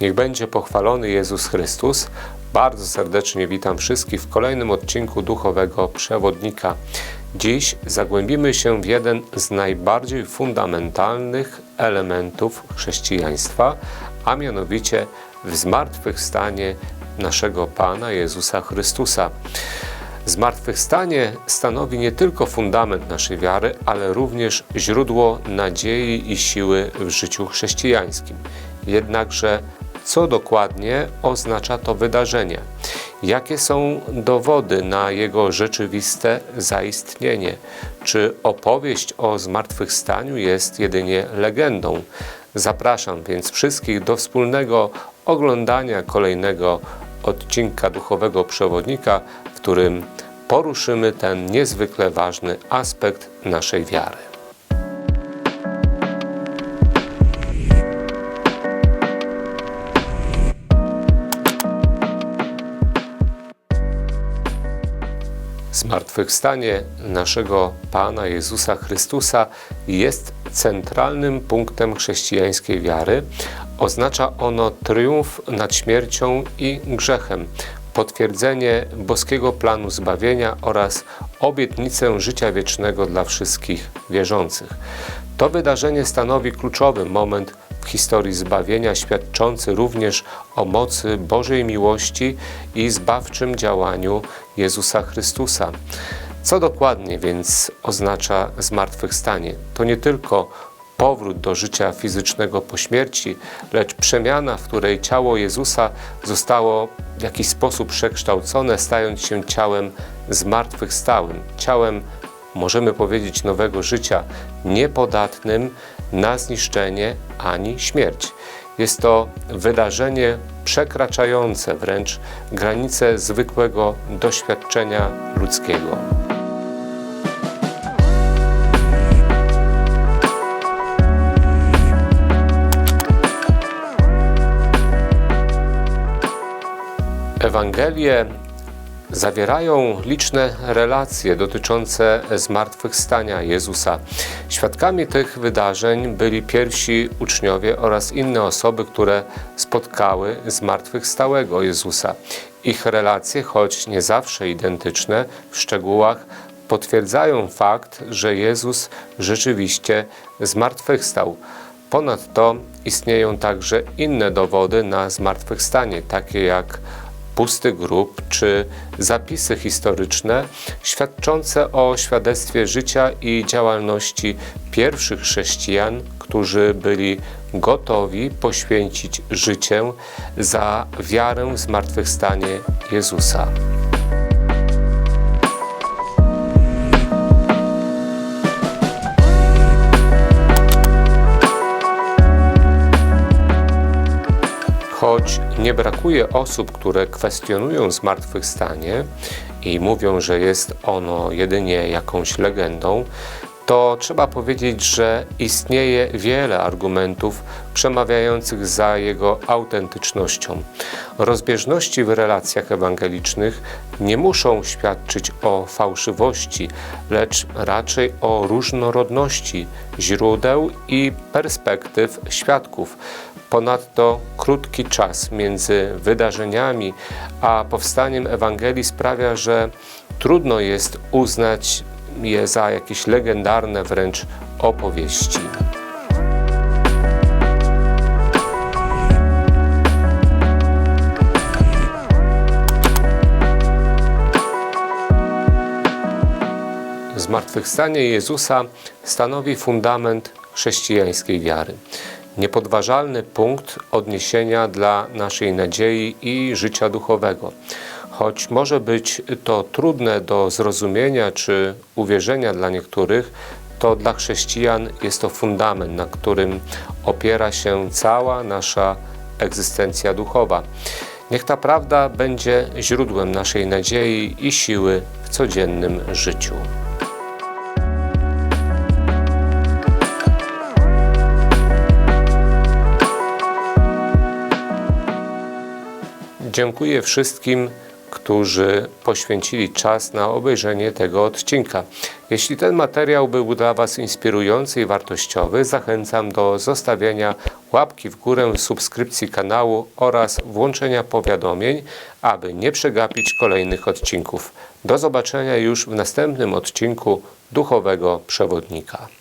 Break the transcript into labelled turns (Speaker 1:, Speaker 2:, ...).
Speaker 1: Niech będzie pochwalony Jezus Chrystus. Bardzo serdecznie witam wszystkich w kolejnym odcinku Duchowego Przewodnika. Dziś zagłębimy się w jeden z najbardziej fundamentalnych elementów chrześcijaństwa, a mianowicie w zmartwychwstanie naszego Pana Jezusa Chrystusa. Zmartwychwstanie stanowi nie tylko fundament naszej wiary, ale również źródło nadziei i siły w życiu chrześcijańskim. Jednakże, co dokładnie oznacza to wydarzenie? Jakie są dowody na jego rzeczywiste zaistnienie? Czy opowieść o zmartwychwstaniu jest jedynie legendą? Zapraszam więc wszystkich do wspólnego oglądania kolejnego odcinka Duchowego Przewodnika, w którym poruszymy ten niezwykle ważny aspekt naszej wiary. Zmartwychwstanie naszego Pana Jezusa Chrystusa jest centralnym punktem chrześcijańskiej wiary. Oznacza ono triumf nad śmiercią i grzechem, potwierdzenie boskiego planu zbawienia oraz obietnicę życia wiecznego dla wszystkich wierzących. To wydarzenie stanowi kluczowy moment historii zbawienia, świadczący również o mocy Bożej miłości i zbawczym działaniu Jezusa Chrystusa. Co dokładnie więc oznacza zmartwychwstanie? To nie tylko powrót do życia fizycznego po śmierci, lecz przemiana, w której ciało Jezusa zostało w jakiś sposób przekształcone, stając się ciałem zmartwychwstałym, ciałem, możemy powiedzieć, nowego życia, niepodatnym na zniszczenie ani śmierć. Jest to wydarzenie przekraczające wręcz granice zwykłego doświadczenia ludzkiego. Ewangelie zawierają liczne relacje dotyczące zmartwychwstania Jezusa. Świadkami tych wydarzeń byli pierwsi uczniowie oraz inne osoby, które spotkały zmartwychwstałego Jezusa. Ich relacje, choć nie zawsze identyczne w szczegółach, potwierdzają fakt, że Jezus rzeczywiście zmartwychwstał. Ponadto istnieją także inne dowody na zmartwychwstanie, takie jak pusty grób czy zapisy historyczne świadczące o świadectwie życia i działalności pierwszych chrześcijan, którzy byli gotowi poświęcić życie za wiarę w zmartwychwstanie Jezusa. Nie brakuje osób, które kwestionują zmartwychwstanie i mówią, że jest ono jedynie jakąś legendą, to trzeba powiedzieć, że istnieje wiele argumentów przemawiających za jego autentycznością. Rozbieżności w relacjach ewangelicznych nie muszą świadczyć o fałszywości, lecz raczej o różnorodności źródeł i perspektyw świadków. Ponadto krótki czas między wydarzeniami a powstaniem Ewangelii sprawia, że trudno jest uznać je za jakieś legendarne wręcz opowieści. Zmartwychwstanie Jezusa stanowi fundament chrześcijańskiej wiary niepodważalny punkt odniesienia dla naszej nadziei i życia duchowego. Choć może być to trudne do zrozumienia czy uwierzenia dla niektórych, to dla chrześcijan jest to fundament, na którym opiera się cała nasza egzystencja duchowa. Niech ta prawda będzie źródłem naszej nadziei i siły w codziennym życiu. Dziękuję wszystkim, którzy poświęcili czas na obejrzenie tego odcinka. Jeśli ten materiał był dla Was inspirujący i wartościowy, zachęcam do zostawienia łapki w górę, subskrypcji kanału oraz włączenia powiadomień, aby nie przegapić kolejnych odcinków. Do zobaczenia już w następnym odcinku Duchowego Przewodnika.